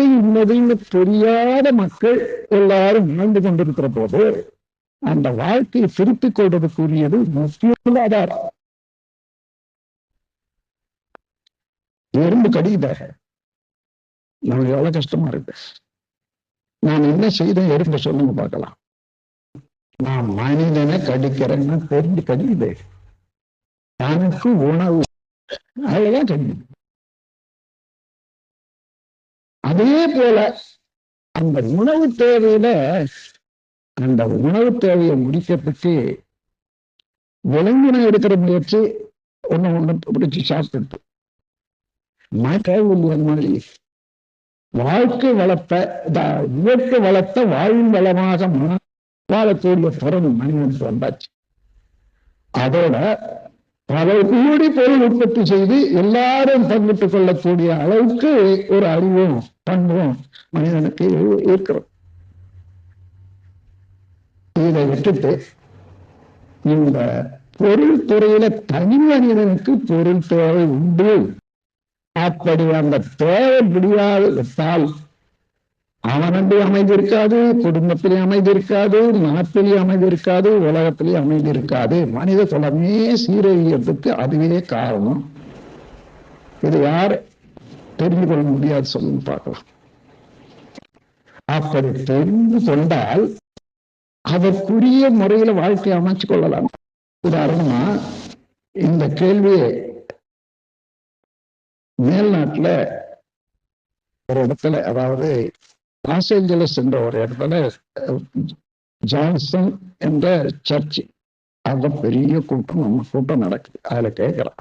வாழ்க்கை உள்ளதுன்னு தெரியாத மக்கள் எல்லாரும் வாழ்ந்து கொண்டிருக்கிற போது அந்த வாழ்க்கையை திருத்திக் கொள்வதற்குரியது முக்கிய ஆதாரம் எறும்பு கடியுதாக நம்மளுக்கு எவ்வளவு கஷ்டமா இருக்கு. நான் என்ன செய்தேன்? எறும்பு சொல்லுங்க பார்க்கலாம். நான் மனிதனை கடிக்கிறேன்னா தெரிஞ்சு கடியுது. தனக்கு உணவு. அதுதான் கடியுது. அதே போல அந்த உணவு தேவையில அந்த உணவு தேவையை முடிக்கப்பட்டு விலங்கினம் எடுக்கிற முயற்சி ஒண்ணு ஒண்ணு பிடிச்சி சாப்பிட்டு மழை மாதிரி வாழ்க்கை வளர்த்த இயற்கை வளர்த்த வாழும் வளமாக மா- வாழக்கூடிய திறன் மனிதனுக்கு வந்தாச்சு அதோட பல கூடி பொருள் உற்பத்தி செய்து எல்லாரும் பங்கிட்டுக் கொள்ளக்கூடிய அளவுக்கு ஒரு அறிவும் பண்பும் மனிதனுக்கு இருக்கிறோம் இதை விட்டுட்டு இந்த பொருள் துறையில தனி மனிதனுக்கு பொருள் தேவை உண்டு. அப்படி அந்த தேவை முடியாது விட்டால் அமைதி இருக்காது குடும்பத்திலே அமைதி இருக்காது மனத்திலே அமைதி இருக்காது உலகத்திலே அமைதி இருக்காது மனித குலமே சீரழியத்துக்கு அதுவே காரணம். இது யார் தெரிந்து கொள்ள முடியாது சொல்லுங்க பார்க்கலாம். அப்படி தெரிந்து கொண்டால் அதற்குரிய முறையில வாழ்க்கையை அமைச்சு கொள்ளலாம். உதாரணமா இந்த கேள்வியை மேல்நாட்டுல ஒரு இடத்துல அதாவது ലോസ് ലാസ് ഏഞ്ചലസിന്റെ ഓരേടത്തിൽ ജോൺസൺ എന്റെ ചർച്ച്. അവിടെ പെരിയ കൂട്ടം നമ്മൾ കൂട്ടം നടക്കും അതിൽ കേൾക്കണം.